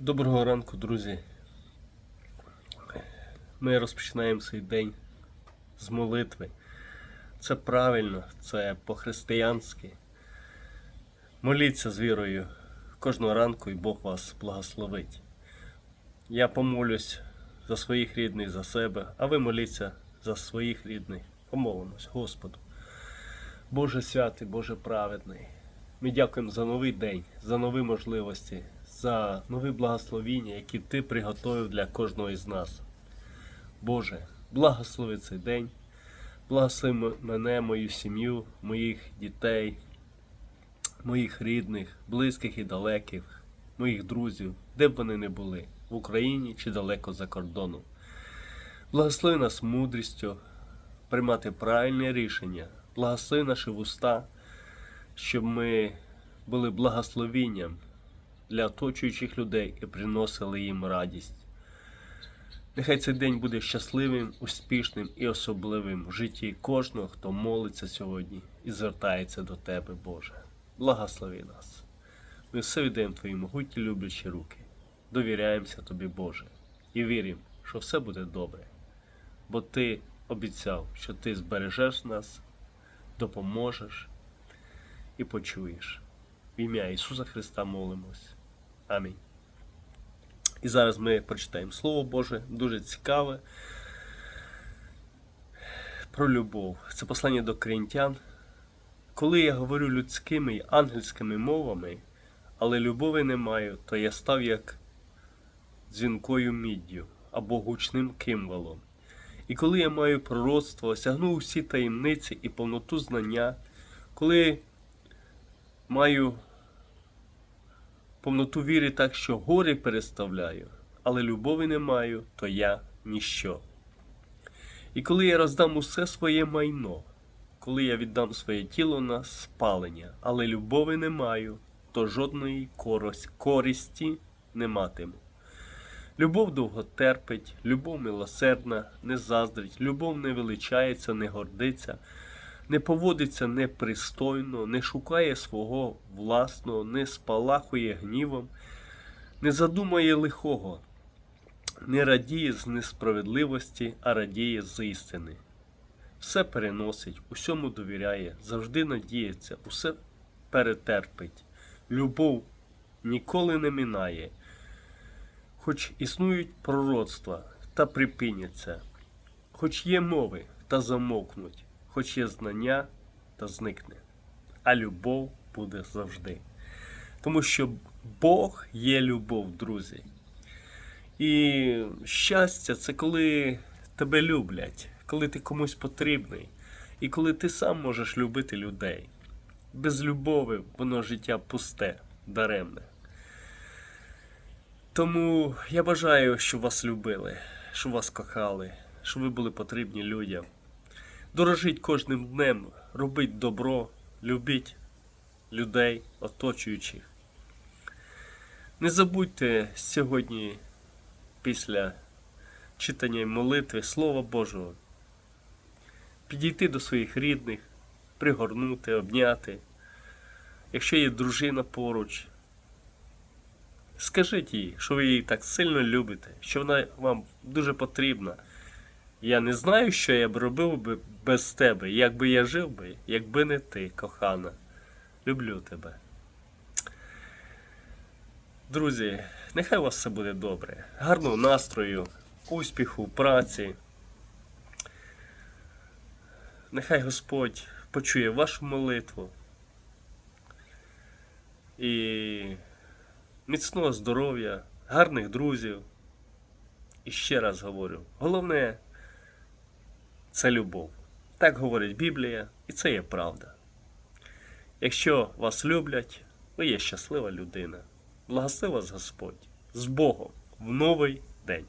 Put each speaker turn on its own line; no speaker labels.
Доброго ранку, друзі. Ми розпочинаємо цей день з молитви. Це правильно, це по-християнськи. Моліться з вірою кожного ранку і Бог вас благословить. Я помолюсь за своїх рідних, за себе, а ви моліться за своїх рідних. Помолимось Господу. Боже святий, Боже праведний. Ми дякуємо за новий день, за нові можливості, за нові благословіння, які Ти приготовив для кожного із нас. Боже, благослови цей день, благослови мене, мою сім'ю, моїх дітей, моїх рідних, близьких і далеких, моїх друзів, де б вони не були, в Україні чи далеко за кордоном. Благослови нас мудрістю приймати правильне рішення, благослови наші вуста, щоб ми були благословінням для оточуючих людей і приносили їм радість. Нехай цей день буде щасливим, успішним і особливим в житті кожного, хто молиться сьогодні і звертається до Тебе, Боже. Благослови нас. Ми все віддаємо Твої могутні люблячі руки. Довіряємося Тобі, Боже, і віримо, що все буде добре. Бо Ти обіцяв, що Ти збережеш нас, допоможеш і почуєш. В ім'я Ісуса Христа молимось. Амінь. І зараз ми прочитаємо Слово Боже, дуже цікаве. Про любов. Це послання до коринтян. Коли я говорю людськими й ангельськими мовами, але любові не маю, то я став як дзвінкою міддю або гучним кимвалом. І коли я маю пророцтво, осягну усі таємниці і повноту знання, коли маю повноту віри так, що гори переставляю, але любові не маю, то я ніщо. І коли я роздам усе своє майно, коли я віддам своє тіло на спалення, але любові не маю, то жодної користі не матиму. Любов довго терпить, любов милосердна, не заздрить, любов не величається, не гордиться, не поводиться непристойно, не шукає свого власного, не спалахує гнівом, не задумає лихого, не радіє з несправедливості, а радіє з істини. Все переносить, усьому довіряє, завжди надіється, усе перетерпить. Любов ніколи не минає. Хоч існують пророцтва та припиняться, хоч є мови та замовкнуть, хоч є знання та зникне, а любов буде завжди. Тому що Бог є любов, друзі. І щастя це коли тебе люблять, коли ти комусь потрібний, і коли ти сам можеш любити людей. Без любові воно життя пусте, даремне. Тому я бажаю, щоб вас любили, щоб вас кохали, щоб ви були потрібні людям. Дорожіть кожним днем, робіть добро, любіть людей, оточуючих. Не забудьте сьогодні, після читання молитви Слова Божого, підійти до своїх рідних, пригорнути, обняти. Якщо є дружина поруч, Скажіть їй, що ви її так сильно любите, що вона вам дуже потрібна. Я не знаю, що я б робив би без тебе, як би я жив би, якби не ти, кохана. Люблю тебе. Друзі, нехай у вас все буде добре. Гарного настрою, успіху, праці. Нехай Господь почує вашу молитву. І міцного здоров'я, гарних друзів. І ще раз говорю: головне це любов. Так говорить Біблія, і це є правда. Якщо вас люблять, ви є щаслива людина. Благослови вас Господь з Богом в новий день.